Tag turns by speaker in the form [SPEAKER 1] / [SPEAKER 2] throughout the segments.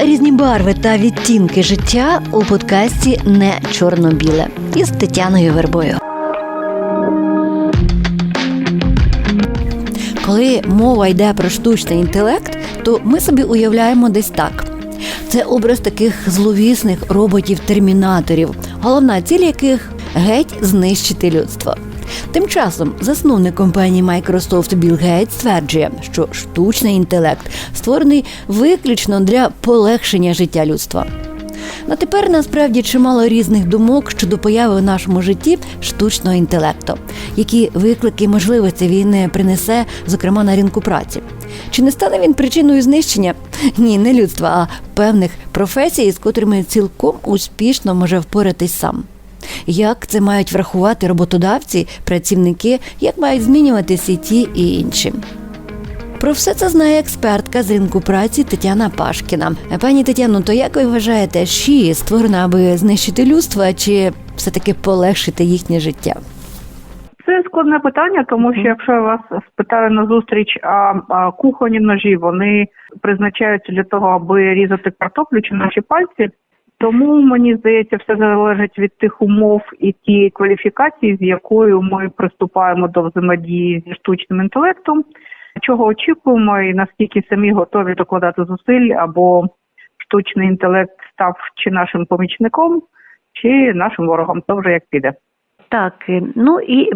[SPEAKER 1] різні барви та відтінки життя у подкасті Не чорно-біле із Тетяною Вербою. Коли мова йде про штучний інтелект, то ми собі уявляємо десь так. Це образ таких зловісних роботів-термінаторів, головна ціль яких геть знищити людство. Тим часом засновник компанії Microsoft Білл Гейтс стверджує, що штучний інтелект створений виключно для полегшення життя людства. На тепер насправді чимало різних думок щодо появи в нашому житті штучного інтелекту, які виклики і можливості війни принесе, зокрема на ринку праці. Чи не стане він причиною знищення? Ні, не людства, а певних професій, з котрими цілком успішно може впоратись сам. Як це мають врахувати роботодавці, працівники, як мають змінюватися і ті і інші? Про все це знає експертка з ринку праці Тетяна Пашкіна. Пані Тетяно, то як ви вважаєте, ШІ створена, аби знищити людство, чи все-таки полегшити їхнє життя?
[SPEAKER 2] Це складне питання, тому що якщо вас спитаю на зустріч, а, а кухонні ножі вони призначаються для того, аби різати картоплю чи наші пальці. Тому мені здається, все залежить від тих умов і тієї кваліфікації, з якою ми приступаємо до взаємодії зі штучним інтелектом, чого очікуємо, і наскільки самі готові докладати зусиль, або штучний інтелект став чи нашим помічником, чи нашим ворогом. То вже як піде.
[SPEAKER 3] Так, ну і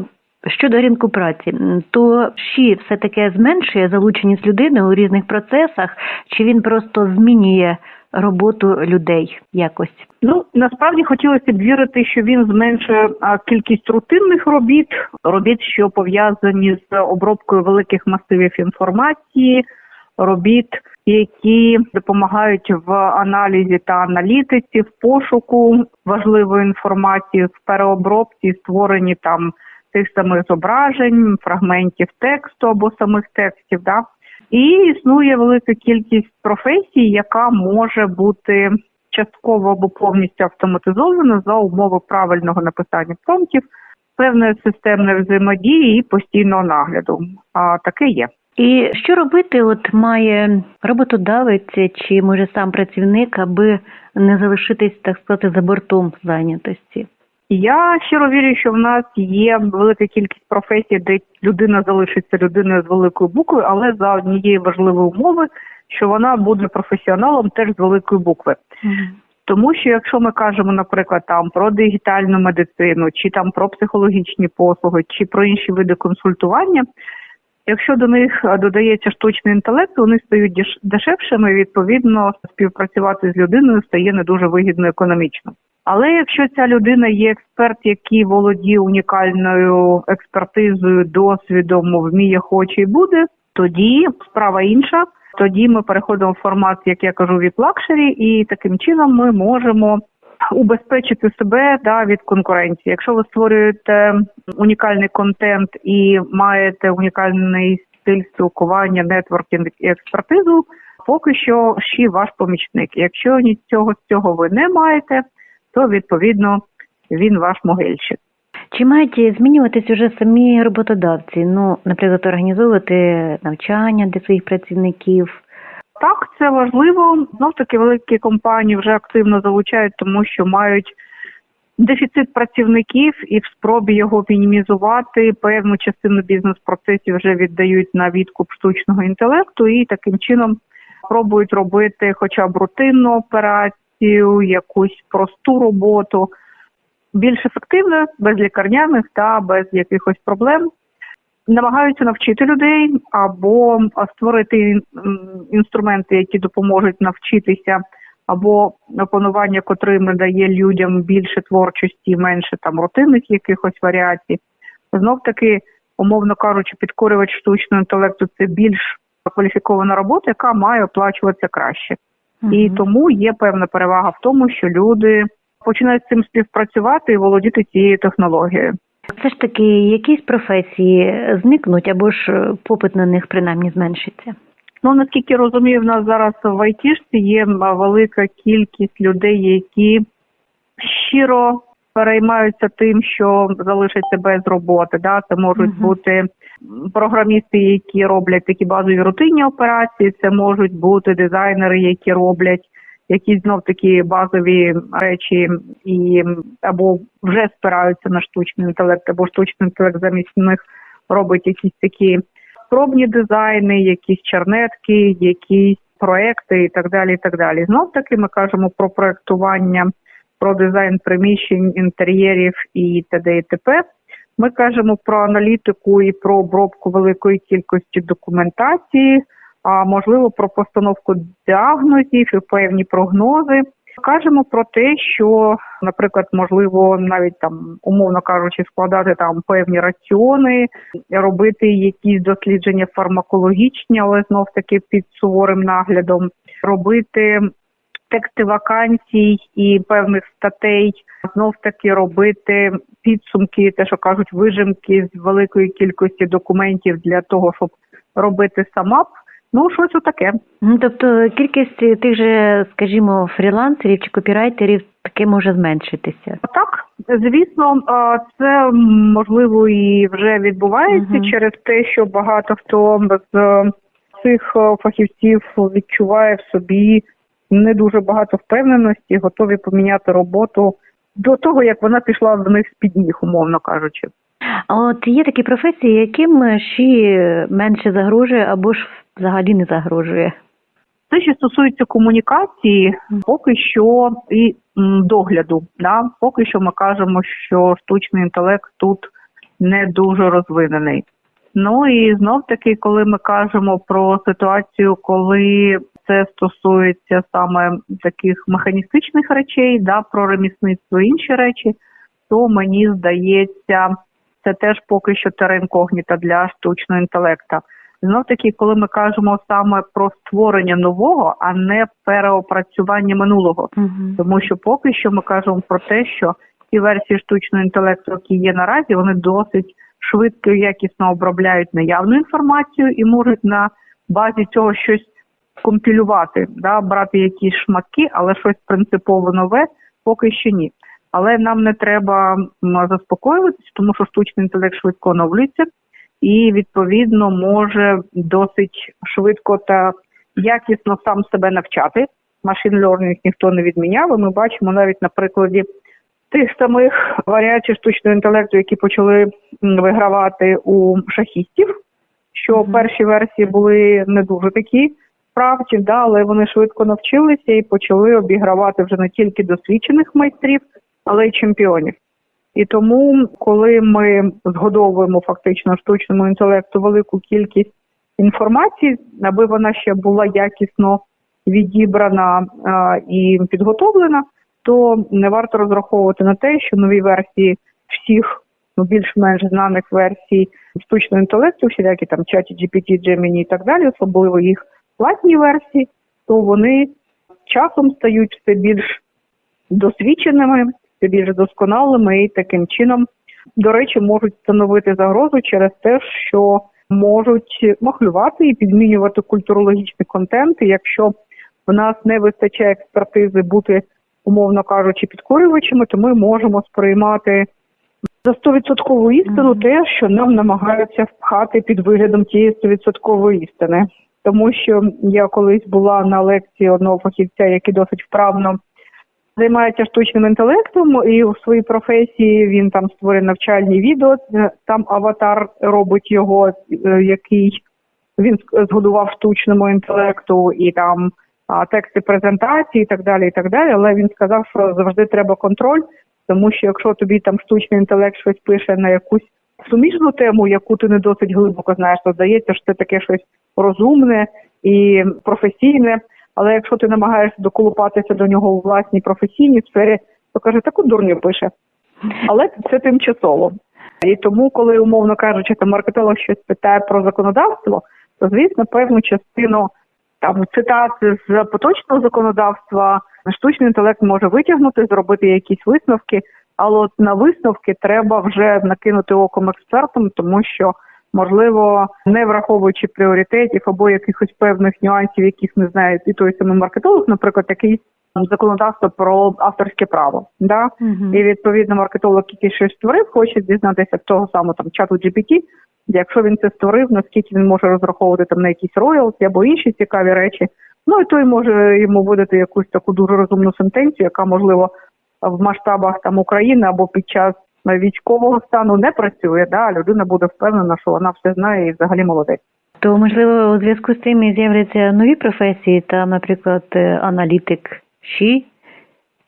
[SPEAKER 3] щодо ринку праці, то ШІ все таки зменшує залученість людини у різних процесах, чи він просто змінює роботу людей якось?
[SPEAKER 2] Ну насправді хотілося б вірити, що він зменшує кількість рутинних робіт, робіт, що пов'язані з обробкою великих масивів інформації, робіт, які допомагають в аналізі та аналітиці, в пошуку важливої інформації, в переобробці, створенні там тих самих зображень, фрагментів тексту або самих текстів. Да? І існує велика кількість професій, яка може бути частково або повністю автоматизована за умови правильного написання промптів, певної системної взаємодії і постійного нагляду. А таке є.
[SPEAKER 3] І що робити, от має роботодавець чи може сам працівник, аби не залишитись, так сказати, за бортом зайнятості?
[SPEAKER 2] Я щиро вірю, що в нас є велика кількість професій, де людина залишиться людиною з великою буквою, але за однієї важливої умови, що вона буде професіоналом теж з великої букви. Тому що якщо ми кажемо, наприклад, там про дигітальну медицину, чи там про психологічні послуги, чи про інші види консультування, якщо до них додається штучний інтелект, вони стають деш- дешевшими. Відповідно, співпрацювати з людиною стає не дуже вигідно економічно. Але якщо ця людина є експерт, який володіє унікальною експертизою, досвідом, вміє, хоче і буде, тоді справа інша. Тоді ми переходимо в формат, як я кажу, від лакшері, і таким чином ми можемо убезпечити себе да, від конкуренції. Якщо ви створюєте унікальний контент і маєте унікальний стиль спілкування, нетворкінг і експертизу, поки що ще ваш помічник. Якщо нічого з цього ви не маєте, то відповідно він ваш могильщик.
[SPEAKER 3] Чи мають змінюватись уже самі роботодавці? Ну, наприклад, організовувати навчання для своїх працівників?
[SPEAKER 2] Так, це важливо. Знов таки великі компанії вже активно залучають, тому що мають дефіцит працівників і в спробі його мінімізувати певну частину бізнес-процесів вже віддають на відкуп штучного інтелекту і таким чином пробують робити хоча б рутинну операцію, якусь просту роботу більш ефективно, без лікарняних та без якихось проблем. Намагаються навчити людей або створити інструменти, які допоможуть навчитися, або опанування котрими дає людям більше творчості, менше там рутинних якихось варіацій. Знов таки, умовно кажучи, підкорювач штучного інтелекту це більш кваліфікована робота, яка має оплачуватися краще. І тому є певна перевага в тому, що люди починають з цим співпрацювати і володіти цією технологією.
[SPEAKER 3] Все ж таки, якісь професії зникнуть або ж е, попит на них принаймні зменшиться?
[SPEAKER 2] Ну наскільки розумію, в нас зараз в айтішці є велика кількість людей, які щиро переймаються тим, що залишаться без роботи. Да? Це можуть
[SPEAKER 3] Мгм.
[SPEAKER 2] бути програмісти, які роблять такі базові рутинні операції. Це можуть бути дизайнери, які роблять якісь знов такі базові речі, і або вже спираються на штучний інтелект, або штучний інтелект замість них робить якісь такі пробні дизайни, якісь чернетки, якісь проекти і так далі. І так далі. Знов таки ми кажемо про проектування, про дизайн приміщень, інтер'єрів і т.д. і т.п. Ми кажемо про аналітику і про обробку великої кількості документації, а можливо про постановку діагнозів і певні прогнози. Кажемо про те, що, наприклад, можливо, навіть там, умовно кажучи, складати там певні раціони, робити якісь дослідження фармакологічні, але знов таки під суворим наглядом, робити тексти вакансій і певних статей, знов таки робити підсумки, те, що кажуть, вижимки з великої кількості документів для того, щоб робити самап. Ну, щось отаке.
[SPEAKER 3] Ну, тобто кількість тих же, скажімо, фрілансерів чи копірайтерів таки може зменшитися.
[SPEAKER 2] Так, звісно, це можливо і вже відбувається
[SPEAKER 3] Мгм.
[SPEAKER 2] через те, що багато хто з е, цих е, фахівців відчуває в собі не дуже багато впевненості, готові поміняти роботу до того, як вона пішла в них з під ніг, умовно кажучи.
[SPEAKER 3] А от є такі професії, яким ще менше загрожує або ж взагалі не загрожує.
[SPEAKER 2] Те, що стосується комунікації, поки що і догляду, да, поки що ми кажемо, що штучний інтелект тут не дуже розвинений. Ну і знов таки, коли ми кажемо про ситуацію, коли це стосується саме таких механістичних речей, да, про ремісництво і інші речі, то мені здається, це теж поки що терен когніта для штучного інтелекта. Знов таки, коли ми кажемо саме про створення нового, а не переопрацювання минулого, тому що поки що ми кажемо про те, що ті версії штучного інтелекту, які є наразі, вони досить швидко і якісно обробляють наявну інформацію і можуть на базі цього щось компілювати, да, брати якісь шматки, але щось принципово нове поки що ні. Але нам не треба заспокоюватися, тому що штучний інтелект швидко оновлюється і відповідно може досить швидко та якісно сам себе навчати. Машин learning ніхто не відміняв. і Ми бачимо навіть на прикладі тих самих варіацій штучного інтелекту, які почали вигравати у шахістів. Що перші версії були не дуже такі справді, да, але вони швидко навчилися і почали обігравати вже не тільки досвідчених майстрів, але й чемпіонів. І тому, коли ми згодовуємо фактично штучному інтелекту велику кількість інформації, аби вона ще була якісно відібрана а, і підготовлена, то не варто розраховувати на те, що нові версії всіх ну, більш-менш знаних версій штучного інтелекту, всілякі там чаті GPT, Gemini і так далі, особливо їх платні версії, то вони часом стають все більш досвідченими, все більш досконалими і таким чином, до речі, можуть становити загрозу через те, що можуть махлювати і підмінювати культурологічний контент. І якщо в нас не вистачає експертизи бути, умовно кажучи, підкорювачами, то ми можемо сприймати за 100% істину те, що нам намагаються впхати під виглядом тієї 100% істини. Тому що я колись була на лекції одного фахівця, який досить вправно займається штучним інтелектом, і у своїй професії він там створює навчальні відео. е, Там аватар робить його, е, який він згодував штучному інтелекту, і там тексти презентації, і так далі, і так далі. Але він сказав, що завжди треба контроль, тому що якщо тобі там штучний інтелект щось пише на якусь суміжну тему, яку ти не досить глибоко знаєш, то здається, що це таке щось розумне і професійне. Але якщо ти намагаєшся доколупатися до нього у власній професійній сфері, то каже, таку дурню пише. Але це тимчасово. І тому, коли, умовно кажучи, там маркетолог щось питає про законодавство, то звісно певну частину там цитат з поточного законодавства штучний інтелект може витягнути, зробити якісь висновки, але от на висновки треба вже накинути оком експертам, тому що можливо, не враховуючи пріоритетів або якихось певних нюансів, яких не знає і той самий маркетолог, наприклад, якийсь законодавство про авторське право. Да?
[SPEAKER 3] Мгм.
[SPEAKER 2] І відповідно маркетолог, який щось створив, хоче дізнатися в того самого там чату GPT, якщо він це створив, наскільки він може розраховувати там на якісь роялті або інші цікаві речі. Ну і той може йому видати якусь таку дуже розумну сентенцію, яка можливо в масштабах там України або під час військового стану не працює. Да, а людина буде впевнена, що вона все знає і взагалі молодець.
[SPEAKER 3] То можливо у зв'язку з цим і з'являться нові професії, там, наприклад, е, аналітик ЩІ,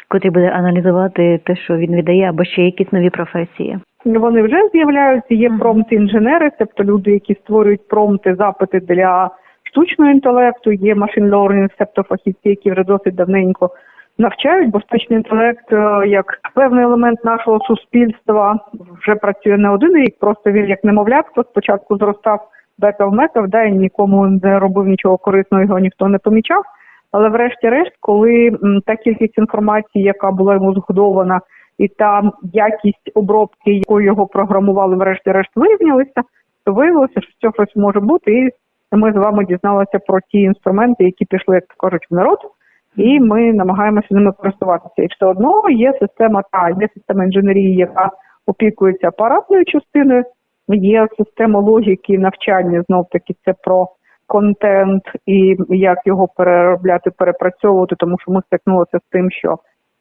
[SPEAKER 3] котрий буде аналізувати те, що він віддає, або ще якісь нові професії.
[SPEAKER 2] Вони вже з'являються. Є
[SPEAKER 3] Мгм.
[SPEAKER 2] промпт-інженери, тобто люди, які створюють промпти, запити для штучного інтелекту. Є машин learning, тобто фахівці, які вже досить давненько навчають, бо штучний інтелект е, як певний елемент нашого суспільства вже працює не один рік. Просто він як немовлятко спочатку зростав бекав мекав, да і нікому не робив нічого корисного, його ніхто не помічав. Але врешті-решт, коли та кількість інформації, яка була йому згодована, і та якість обробки, якою його програмували, врешті-решт вирівнялися, то виявилося, що цього щось може бути. І ми з вами дізналися про ті інструменти, які пішли, як кажуть, в народ, і ми намагаємося ними користуватися. І все одно є система та є система інженерії, яка опікується апаратною частиною, є система логіки навчання, знов таки це про контент і як його переробляти, перепрацьовувати, тому що ми стикнулися з тим, що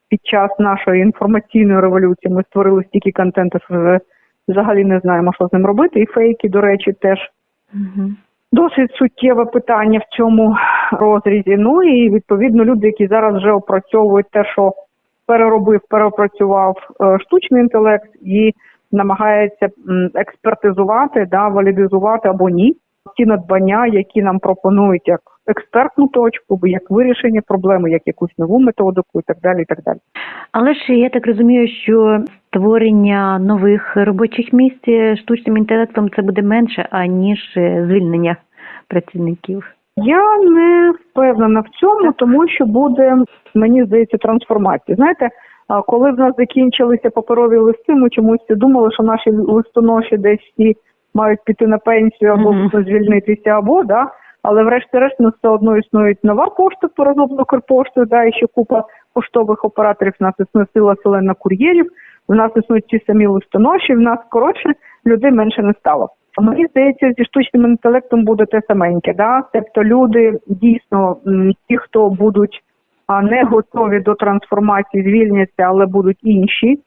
[SPEAKER 2] під час нашої інформаційної революції ми створили стільки контенту, що вже взагалі не знаємо, що з ним робити. І фейки, до речі, теж
[SPEAKER 3] Угу.
[SPEAKER 2] досить суттєве питання в цьому розрізі. Ну і відповідно люди, які зараз вже опрацьовують те, що переробив, переопрацював е, штучний інтелект і намагається експертизувати, да, валідизувати або ні ті надбання, які нам пропонують як експертну точку, як вирішення проблеми, як якусь нову методику і так далі. І так далі.
[SPEAKER 3] Але ж я так розумію, що створення нових робочих місць штучним інтелектом це буде менше, аніж е, звільнення працівників.
[SPEAKER 2] Я не впевнена в цьому, тому що буде, мені здається, трансформація. Знаєте, коли в нас закінчилися паперові листи, ми чомусь думали, що наші листоноші десь всі мають піти на пенсію або
[SPEAKER 3] Мгм.
[SPEAKER 2] звільнитися, або да. Але врешті-решт нас все одно існує нова пошта розроблена Укрпоштою, да, і ще купа поштових операторів. Нас існує сила селена кур'єрів, у нас існують ті самі листоноші, в нас коротше людей менше не стало. Мені здається, зі штучним інтелектом буде те саменьке, да? Тобто люди дійсно ті, хто будуть не готові до трансформації, звільняться, але будуть інші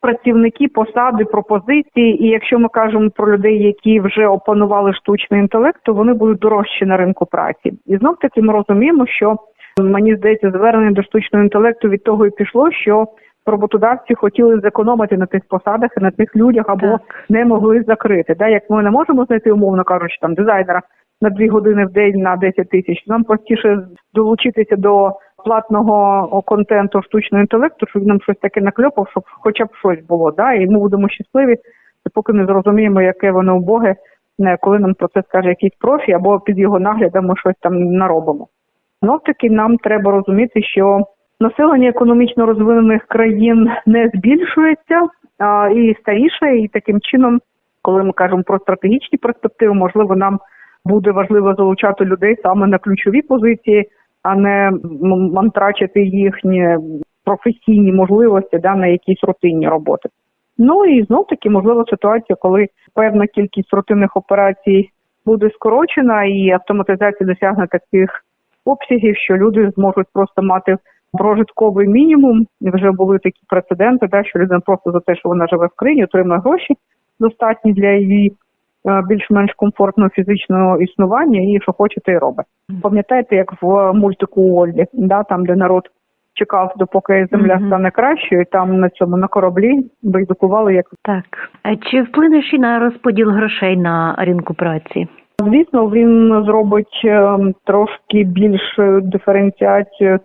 [SPEAKER 2] працівники, посади, пропозиції. І якщо ми кажемо про людей, які вже опанували штучний інтелект, то вони будуть дорожчі на ринку праці. І знов таки ми розуміємо, що мені здається, звернення до штучного інтелекту від того і пішло, що роботодавці хотіли зекономити на тих посадах і на тих людях або
[SPEAKER 3] Так.
[SPEAKER 2] не могли закрити. Да, як ми не можемо знайти, умовно кажучи, там дизайнера на дві години в день на 10 тисяч. Нам простіше долучитися до платного контенту штучного інтелекту, щоб він нам щось таке накльопав, щоб хоча б щось було. Да, і ми будемо щасливі, поки не зрозуміємо, яке воно убоге, коли нам про це скаже якийсь профі, або під його наглядом ми щось там наробимо. Знов таки нам треба розуміти, що населення економічно розвинених країн не збільшується а, і старіше, і таким чином, коли ми кажемо про стратегічні перспективи, можливо, нам буде важливо залучати людей саме на ключові позиції, а не мантрачити їхні професійні можливості да, на якісь рутинні роботи. Ну і знов таки можлива ситуація, коли певна кількість рутинних операцій буде скорочена і автоматизація досягне таких обсягів, що люди зможуть просто мати прожитковий мінімум. Вже були такі прецеденти, да, що людина просто за те, що вона живе в країні, отримує гроші достатні для її е, більш-менш комфортного фізичного існування, і що хоче, те й робить. Пам'ятаєте, як в мультику Уоллі, да, там де народ чекав, допоки земля стане кращою, там на цьому на кораблі байдукували як
[SPEAKER 3] Так. А чи вплине ще на розподіл грошей на ринку праці?
[SPEAKER 2] Звісно, він зробить е, трошки більшу диференціацію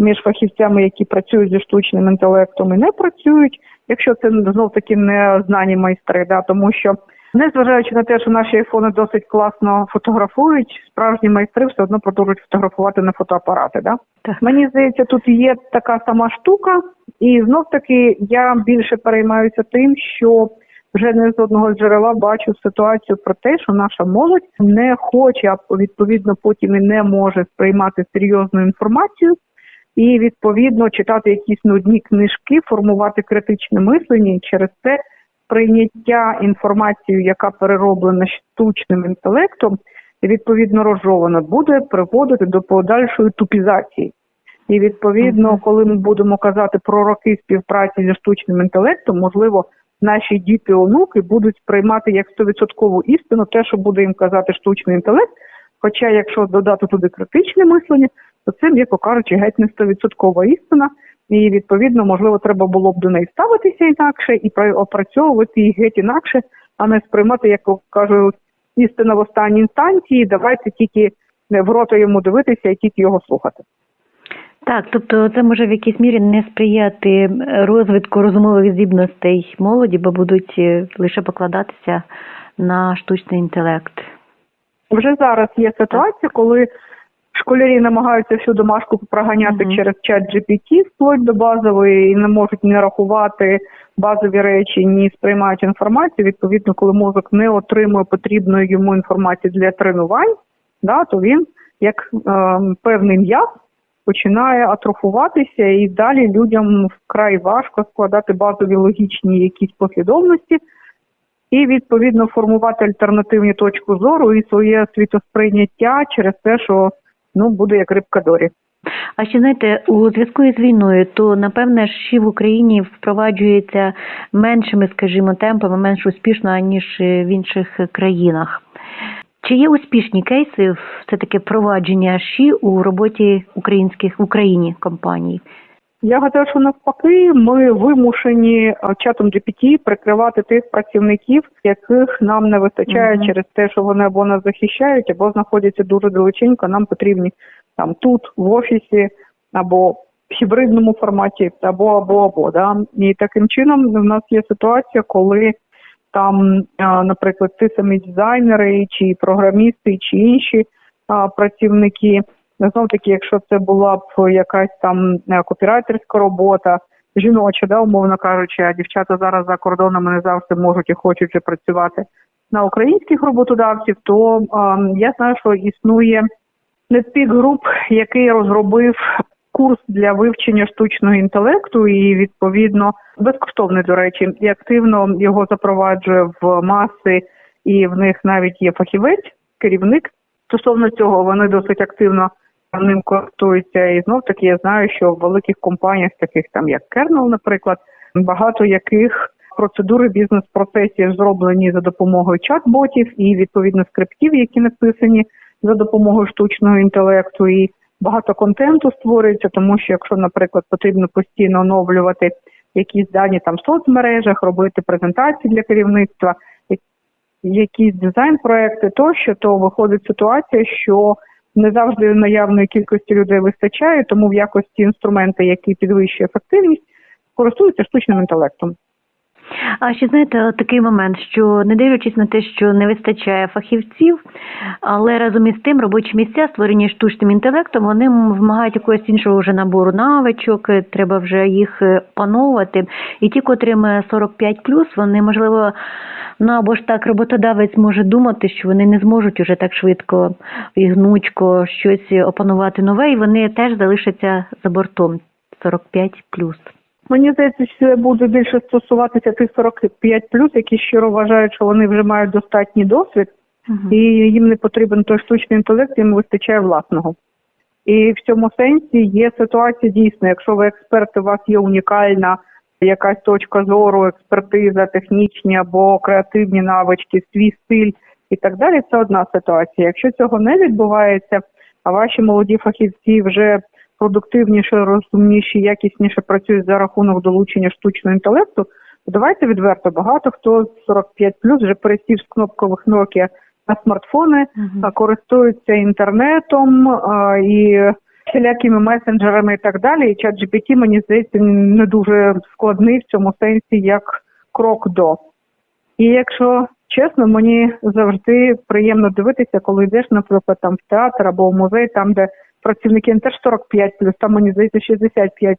[SPEAKER 2] між фахівцями, які працюють зі штучним інтелектом і не працюють, якщо це знов таки не знані майстри, да, тому що незважаючи на те, що наші айфони досить класно фотографують, справжні майстри все одно продовжують фотографувати на фотоапарати. Да?
[SPEAKER 3] Так.
[SPEAKER 2] Мені здається, тут є така сама штука, і знов таки я більше переймаюся тим, що вже не з одного джерела бачу ситуацію про те, що наша молодь не хоче, а відповідно потім і не може сприймати серйозну інформацію. І відповідно читати якісь нудні книжки, формувати критичне мислення, і через це прийняття інформації, яка перероблена штучним інтелектом, і відповідно розжована, буде приводити до подальшої тупізації. І відповідно, коли ми будемо казати про роки співпраці зі штучним інтелектом, можливо, наші діти онуки будуть сприймати як 100% істину те, що буде їм казати штучний інтелект. Хоча, якщо додати туди критичне мислення, то це, м'яко кажучи, геть не 100% істина. І відповідно, можливо, треба було б до неї ставитися інакше і опрацьовувати її геть інакше, а не сприймати, як кажуть, істина в останній інстанції. Давайте тільки в рота йому дивитися і тільки його слухати.
[SPEAKER 3] Так, тобто це може в якійсь мірі не сприяти е, розвитку розумових здібностей молоді, бо будуть е, лише покладатися на штучний інтелект.
[SPEAKER 2] Вже зараз є ситуація, коли школярі намагаються всю домашку проганяти
[SPEAKER 3] Мгм.
[SPEAKER 2] через чат GPT вплоть до базової і не можуть ні рахувати базові речі, ні сприймають інформацію. Відповідно, коли мозок не отримує потрібної йому інформації для тренувань, да, то він як е, певний м'яз починає атрофуватися, і далі людям вкрай важко складати базові логічні якісь послідовності і відповідно формувати альтернативні точки зору і своє світосприйняття через те, що ну буде як рибка дорі.
[SPEAKER 3] А ще знаєте, у зв'язку із війною, то напевне ще в Україні впроваджується меншими, скажімо, темпами, менш успішно ніж е, в інших країнах. Чи є успішні кейси все таки впровадження ШІ у роботі українських в Україні компаній?
[SPEAKER 2] Я гадаю, що навпаки, ми вимушені е, чатом GPT прикривати тих працівників, яких нам не вистачає
[SPEAKER 3] Мгм.
[SPEAKER 2] через те, що вони або нас захищають, або знаходяться дуже далеченько. Нам потрібні там тут, в офісі, або в гібридному форматі, або або або. Да? І таким чином в нас є ситуація, коли там, е, наприклад, ті самі дизайнери, чи програмісти, чи інші а, працівники. Знов таки, якщо це була б якась там е, копірайтерська робота, жіноча, да, умовно кажучи, а дівчата зараз за кордонами не завжди можуть і хочуть вже працювати на українських роботодавців, то е, я знаю, що існує Netpeak Group, який розробив курс для вивчення штучного інтелекту і відповідно безкоштовний, до речі, і активно його запроваджує в маси, і в них навіть є фахівець, керівник. Стосовно цього вони досить активно ним користуються. І знов таки я знаю, що в великих компаніях, таких там як Kernel, наприклад, багато яких процедури бізнес-процесів зроблені за допомогою чат-ботів і відповідно скриптів, які написані за допомогою штучного інтелекту. І багато контенту створюється, тому що якщо, наприклад, потрібно постійно оновлювати якісь дані там в соцмережах, робити презентації для керівництва, якісь дизайн-проекти тощо, то виходить ситуація, що не завжди наявної кількості людей вистачає, тому в якості інструмента, який підвищує ефективність, користуються штучним інтелектом.
[SPEAKER 3] А ще знаєте, такий момент, що не дивлячись на те, що не вистачає фахівців, але разом із тим робочі місця, створені штучним інтелектом, вони вимагають якогось іншого вже набору навичок, е, треба вже їх е, опановувати. І ті, котрим е, 45+, вони можливо, ну або ж так роботодавець може думати, що вони не зможуть уже так швидко і гнучко щось опанувати нове, і вони теж залишаться за бортом 45+.
[SPEAKER 2] Мені здається, що це буде більше стосуватися тих 45 які щиро вважають, що вони вже мають достатній досвід, і їм не потрібен той штучний інтелект, їм вистачає власного. І в цьому сенсі є ситуація дійсно, якщо ви експерт, у вас є унікальна якась точка зору, експертиза, технічні або креативні навички, свій стиль і так далі, це одна ситуація. Якщо цього не відбувається, а ваші молоді фахівці вже продуктивніше, розумніші, якісніше працюють за рахунок долучення штучного інтелекту, то давайте відверто, багато хто з 45 вже пересів з кнопкових Nokia на смартфони, а, користуються інтернетом а, і всілякими месенджерами і так далі. І чат GPT, мені здається, не дуже складний в цьому сенсі, як крок до. І якщо чесно, мені завжди приємно дивитися, коли йдеш, наприклад, там в театр або в музей, там, де працівники не теж 45 там мені здається 65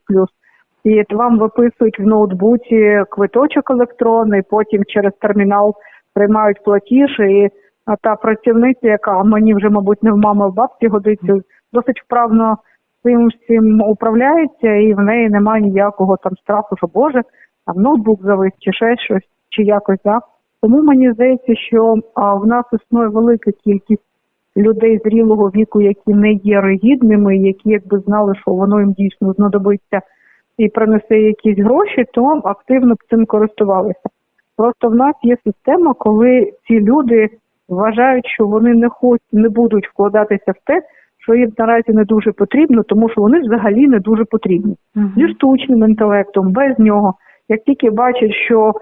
[SPEAKER 2] І вам виписують в ноутбуці квиточок електронний, потім через термінал приймають платіж, і та працівниця, яка мені вже, мабуть, не в мами, а в бабці годиться, досить вправно цим всім управляється, і в неї немає ніякого там страху, що Боже, там ноутбук завис, чи ще щось, чи якось, да. Тому мені здається, що а, в нас існує велика кількість людей зрілого віку, які не є ригідними, які якби знали, що воно їм дійсно знадобиться і принесе якісь гроші, то активно б цим користувалися. Просто в нас є система, коли ці люди вважають, що вони не хоч не будуть вкладатися в те, що їм наразі не дуже потрібно, тому що вони взагалі не дуже потрібні зі штучним інтелектом, без нього. Як тільки бачать, що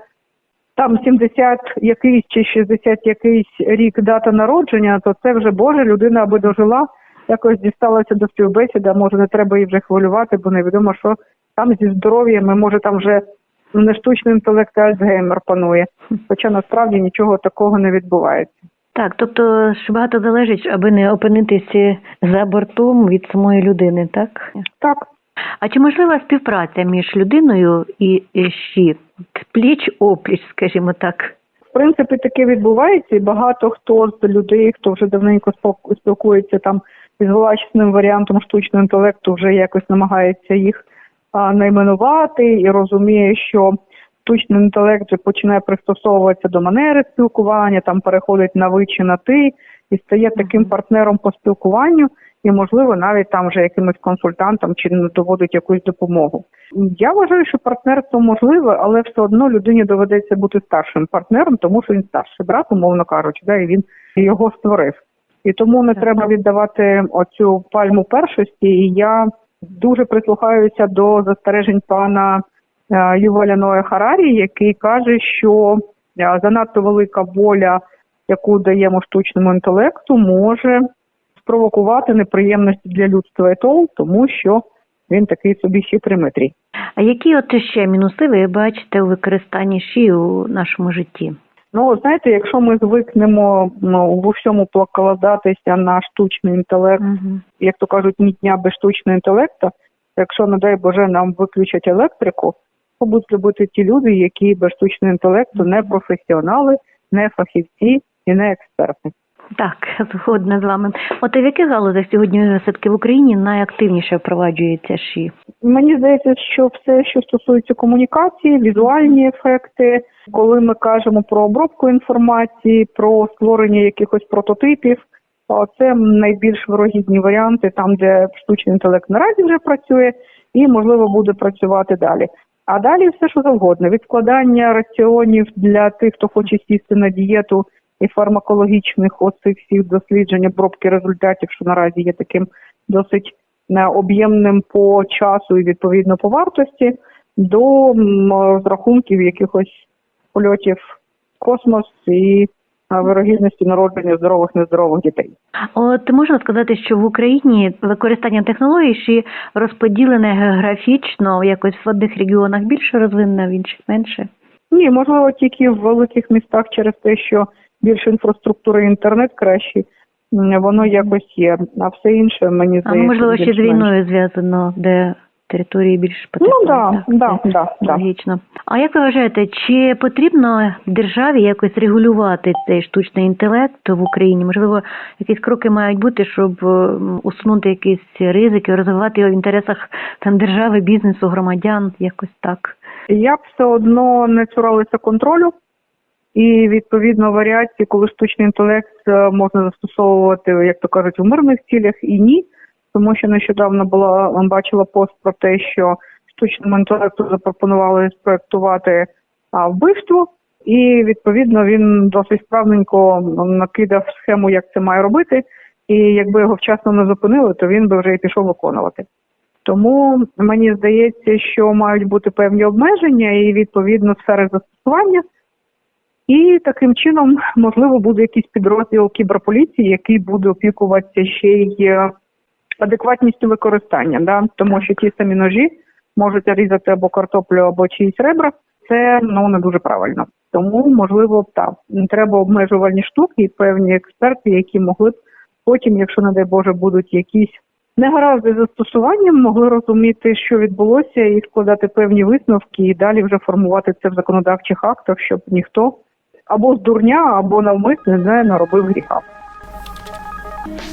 [SPEAKER 2] там 70 якийсь чи 60 якийсь рік дата народження, то це вже Боже, людина аби дожила, якось дісталася до співбесіди, може не треба її вже хвилювати, бо невідомо, що там зі здоров'ям, і може там вже не штучний інтелект, а Альцгеймер панує. Хоча насправді нічого такого не відбувається.
[SPEAKER 3] Так, тобто ж багато залежить, аби не опинитися за бортом від самої людини, так?
[SPEAKER 2] Так,
[SPEAKER 3] А чи можлива співпраця між людиною і і ЩІ? Пліч опліч, скажімо так.
[SPEAKER 2] В принципі, таке відбувається, і багато хто з людей, хто вже давненько спілкується там із власним варіантом штучного інтелекту, вже якось намагається їх а, найменувати і розуміє, що штучний інтелект вже починає пристосовуватися до манери спілкування, там переходить на ви чи на ти і стає таким партнером по спілкуванню, і можливо навіть там вже якимось консультантом чи не доводить якусь допомогу. Я вважаю, що партнерство можливе, але все одно людині доведеться бути старшим партнером, тому що він старший брат, умовно кажучи, да, і він його створив. І тому не
[SPEAKER 3] Так.
[SPEAKER 2] треба віддавати оцю пальму першості. І я дуже прислухаюся до застережень пана е, Юваля Ноя Харарі, який каже, що е, занадто велика воля, яку даємо штучному інтелекту, може спровокувати неприємності для людства і тол, тому що він такий собі хитриметрій.
[SPEAKER 3] А які от ще мінуси ви бачите у використанні ЩІ у нашому житті?
[SPEAKER 2] Ну, знаєте, якщо ми звикнемо ну, в усьому покладатися на штучний інтелект,
[SPEAKER 3] Угу.
[SPEAKER 2] як то кажуть, ні дня без штучного інтелекту, якщо, не дай Боже, нам виключать електрику, то будуть робити ті люди, які без штучного інтелекту не професіонали, не фахівці і не експерти.
[SPEAKER 3] Так, згодна з вами. От в яких галузях сьогодні все-таки в Україні найактивніше впроваджується ШІ?
[SPEAKER 2] Мені здається, що все, що стосується комунікації, візуальні ефекти, коли ми кажемо про обробку інформації, про створення якихось прототипів, це найбільш вирогідні варіанти, там, де штучний інтелект наразі вже працює і можливо буде працювати далі. А далі все, що завгодно, від складання раціонів для тих, хто хоче сісти на дієту і фармакологічних оцих всіх досліджень, обробки результатів, що наразі є таким досить е, об'ємним по часу і відповідно по вартості, до розрахунків якихось польотів в космос і е, вирогідності народження здорових нездорових дітей.
[SPEAKER 3] От можна сказати, що в Україні використання технологій ШІ розподілене географічно, якось в одних регіонах більше розвинено, в інших менше.
[SPEAKER 2] Ні, можливо, тільки в великих містах через те, що більше інфраструктури інтернет кращий, воно якось є. А все інше мені
[SPEAKER 3] А
[SPEAKER 2] здається.
[SPEAKER 3] ну, можливо, ще з війною зв'язано, де території більш
[SPEAKER 2] Ну да,
[SPEAKER 3] так?
[SPEAKER 2] да, да, да.
[SPEAKER 3] Логічно. А як ви вважаєте, чи потрібно державі якось регулювати цей штучний інтелект в Україні? Можливо, якісь кроки мають бути, щоб е, усунути якісь ризики, розвивати його в інтересах там держави, бізнесу, громадян, якось так.
[SPEAKER 2] Я б все одно не цуралася контролю. І відповідно варіації, коли штучний інтелект е, можна застосовувати, як то кажуть, у мирних цілях і ні, тому що нещодавно була бачила пост про те, що штучному інтелекту запропонували спроектувати вбивство, і відповідно він досить справненько накидав схему, як це має робити. І якби його вчасно не зупинили, то він би вже і пішов виконувати. Тому мені здається, що мають бути певні обмеження і відповідно сфери застосування. І таким чином, можливо, буде якийсь підрозділ кіберполіції, який буде опікуватися ще й е, адекватністю використання, да? тому що ті самі ножі можуть різати або картоплю, або чиїсь ребра. Це ну не дуже правильно. Тому, можливо, так треба обмежувальні штуки і певні експерти, які могли б потім, якщо не дай Боже, будуть якісь негаразди застосуванням, могли розуміти, що відбулося, і складати певні висновки, і далі вже формувати це в законодавчих актах, щоб ніхто або з дурня, або навмисно не наробив гріха.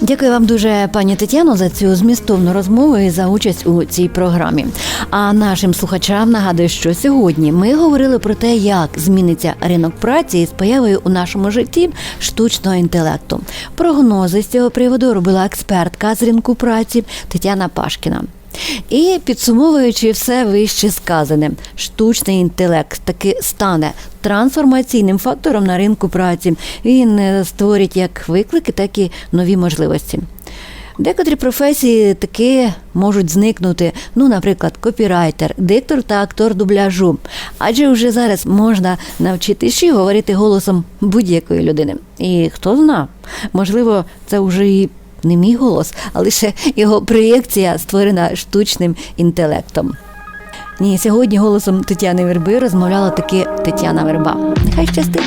[SPEAKER 1] Дякую вам дуже, пані Тетяно, за цю змістовну розмову і за участь у цій програмі. А нашим слухачам нагадую, що сьогодні ми говорили про те, як зміниться ринок праці з появою у нашому житті штучного інтелекту. Прогнози з цього приводу робила експертка з ринку праці Тетяна Пашкіна. І підсумовуючи все вище сказане, штучний інтелект таки стане трансформаційним фактором на ринку праці. Він е, створить як виклики, так і нові можливості. Декотрі професії таки можуть зникнути. Ну, наприклад, копірайтер, диктор та актор дубляжу. Адже вже зараз можна навчити ще говорити голосом будь-якої людини. І хто зна, можливо, це вже і не мій голос, а лише його проєкція створена штучним інтелектом. Ні, сьогодні голосом Тетяни Верби розмовляла таки Тетяна Верба. Нехай щастить.